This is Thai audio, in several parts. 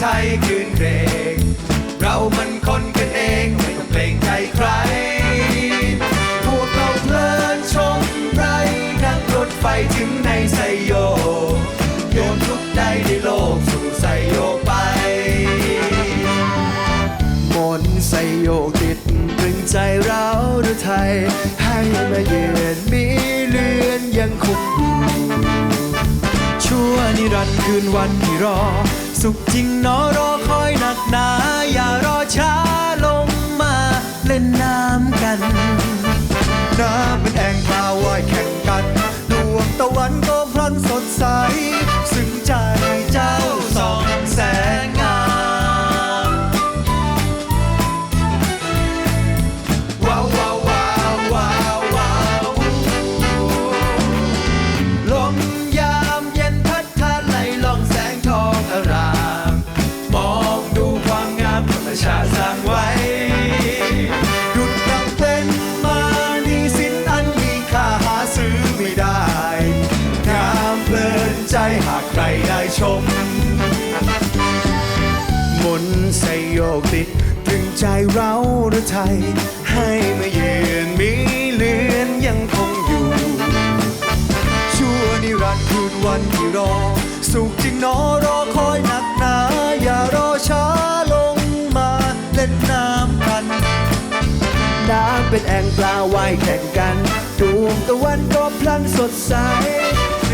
ไทยคืนเพลง เรามันคนกันเองไม่ต้องเกรงใจใคร พวกเราเพลินชมไรนั่งรถไฟถึงในไซโย โยนทุกได้ในโลกสู่ไซโยไป มนไซโยติดตรึงใจเราหรือไทย ให้มาเยือนมีเลือนยังคงชั่วนิรันดร์คืนวันที่รอ สุขจริงเนอรอคอยหนักหนา หากใครได้ชม มนต์ใส่โยกติดตรึงใจเราหรือไทย ให้มาเยือนมีเลือนยังคงอยู่ ชั่วนิรันดร์คืนวันที่รอ สุขจริงนอรอคอยหนักหนา อย่ารอช้าลงมาเล่นน้ำกัน น้ำเป็นแอ่งปลาว่ายแข่งกันดวงตะวันก็พลันสดใส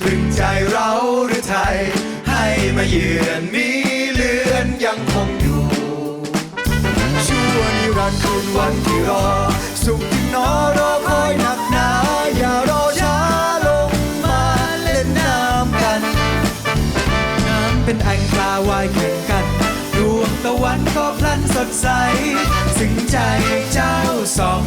ตรึงใจเราหรือไทย ให้มาเยือนมีเลือนยังคงอยู่ชั่วนิรันดร์คืนวันที่รอ สุขที่นอรอคอยหนักหนาอย่ารอช้าลงมาเล่นน้ำกัน น้ำเป็นแอ่งปลาว่ายแข่งกันดวงตะวันก็พลันสดใสสึงใจเจ้าสอง